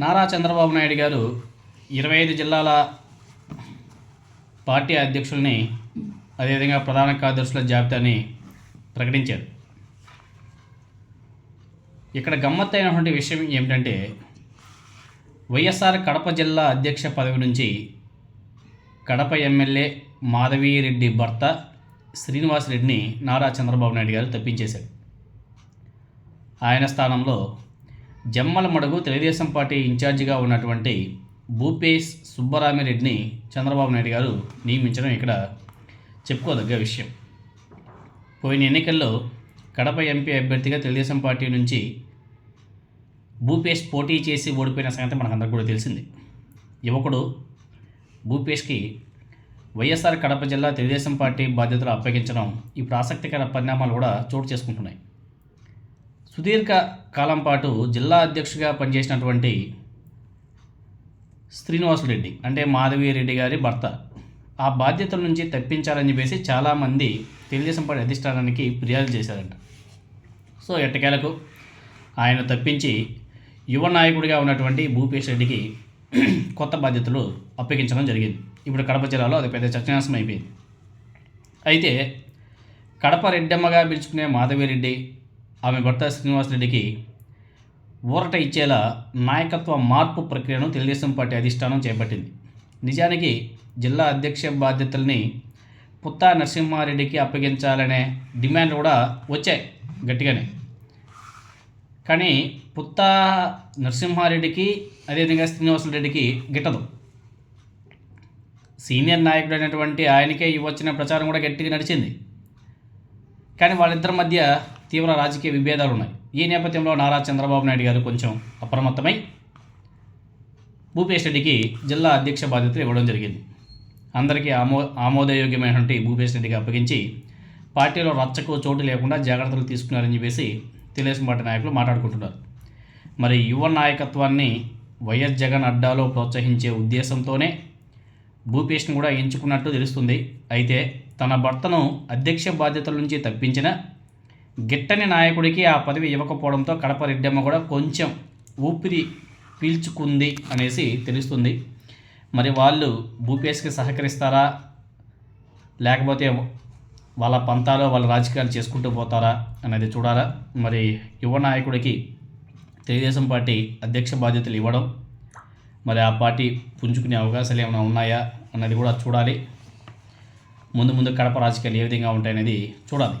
నారా చంద్రబాబు నాయుడు గారు ఇరవై ఐదు జిల్లాల పార్టీ అధ్యక్షుల్ని అదేవిధంగా ప్రధాన కార్యదర్శుల జాబితాని ప్రకటించారు. ఇక్కడ గమ్మత్తైనటువంటి విషయం ఏమిటంటే వైఎస్ఆర్ కడప జిల్లా అధ్యక్ష పదవి నుంచి కడప ఎమ్మెల్యే మాధవీరెడ్డి భర్త శ్రీనివాసరెడ్డిని నారా చంద్రబాబు నాయుడు గారు తప్పించేశారు. ఆయన స్థానంలో జమ్మల మడుగు తెలుగుదేశం పార్టీ ఇన్ఛార్జిగా ఉన్నటువంటి భూపేష్ సుబ్బరామిరెడ్డిని చంద్రబాబు నాయుడు గారు నియమించడం ఇక్కడ చెప్పుకోదగ్గ విషయం. పోయిన ఎన్నికల్లో కడప ఎంపీ అభ్యర్థిగా తెలుగుదేశం పార్టీ నుంచి భూపేష్ పోటీ చేసి ఓడిపోయిన సంగతి మనకందరికీ కూడా తెలిసింది. యువకుడు భూపేష్కి వైఎస్ఆర్ కడప జిల్లా తెలుగుదేశం పార్టీ బాధ్యతలు అప్పగించడం ఇప్పుడు ఆసక్తికర పరిణామాలు కూడా చోటు చేసుకుంటున్నాయి. సుదీర్ఘ కాలం పాటు జిల్లా అధ్యక్షుడిగా పనిచేసినటువంటి శ్రీనివాసురెడ్డి అంటే మాధవీరెడ్డి గారి భర్త ఆ బాధ్యతల నుంచి తప్పించాలని చెప్పేసి చాలామంది తెలుగుదేశం పార్టీ అధిష్టానానికి ఫిర్యాదు చేశారంట. సో ఎట్టకేలకు ఆయన తప్పించి యువ నాయకుడిగా ఉన్నటువంటి భూపేష్ రెడ్డికి కొత్త బాధ్యతలు అప్పగించడం జరిగింది. ఇప్పుడు కడప జిల్లాలో అది పెద్ద చర్చనాశం అయిపోయింది. అయితే కడప రెడ్డమ్మగా పిలుచుకునే మాధవిరెడ్డి ఆమె భర్త శ్రీనివాసరెడ్డికి ఊరట ఇచ్చేలా నాయకత్వ మార్పు ప్రక్రియను తెలుగుదేశం పార్టీ అధిష్టానం చేపట్టింది. నిజానికి జిల్లా అధ్యక్ష బాధ్యతల్ని పుత్తా నరసింహారెడ్డికి అప్పగించాలనే డిమాండ్ కూడా వచ్చాయి గట్టిగానే. కానీ పుత్తా నరసింహారెడ్డికి అదేవిధంగా శ్రీనివాసరెడ్డికి గిట్టదు. సీనియర్ నాయకుడు అయినటువంటి ఆయనకే ఇవ్వచ్చిన ప్రచారం కూడా గట్టిగా నడిచింది. కానీ వాళ్ళిద్దరి మధ్య తీవ్ర రాజకీయ విభేదాలు ఉన్నాయి. ఈ నేపథ్యంలో నారా చంద్రబాబు నాయుడు గారు కొంచెం అప్రమత్తమై భూపేష్ రెడ్డికి జిల్లా అధ్యక్ష బాధ్యతలు ఇవ్వడం జరిగింది. అందరికీ ఆమో ఆమోదయోగ్యమైనటువంటి భూపేష్ రెడ్డికి అప్పగించి పార్టీలో రచ్చకు చోటు లేకుండా జాగ్రత్తలు తీసుకున్నారని చెప్పేసి తెలుగుదేశం పార్టీ నాయకులు మాట్లాడుకుంటున్నారు. మరి యువ నాయకత్వాన్ని వైఎస్ జగన్ అడ్డాలో ప్రోత్సహించే ఉద్దేశంతోనే భూపేష్ను కూడా ఎంచుకున్నట్టు తెలుస్తుంది. అయితే తన భర్తను అధ్యక్ష బాధ్యతల నుంచి తప్పించిన గిట్టని నాయకుడికి ఆ పదవి ఇవ్వకపోవడంతో కడప రెడ్డమ్మ కూడా కొంచెం ఊపిరి పీల్చుకుంది అనేసి తెలుస్తుంది. మరి వాళ్ళు భూపేష్కి సహకరిస్తారా? లేకపోతే వాళ్ళ పంతాలో వాళ్ళ రాజకీయాలు చేసుకుంటూ పోతారా అనేది చూడాలా. మరి యువ నాయకుడికి తెలుగుదేశం పార్టీ అధ్యక్ష బాధ్యతలు ఇవ్వడం మరి ఆ పార్టీ పుంజుకునే అవకాశాలు ఏమైనా ఉన్నాయా అన్నది కూడా చూడాలి. ముందు ముందు కడప రాజకీయాలు ఏ విధంగా ఉంటాయనేది చూడాలి.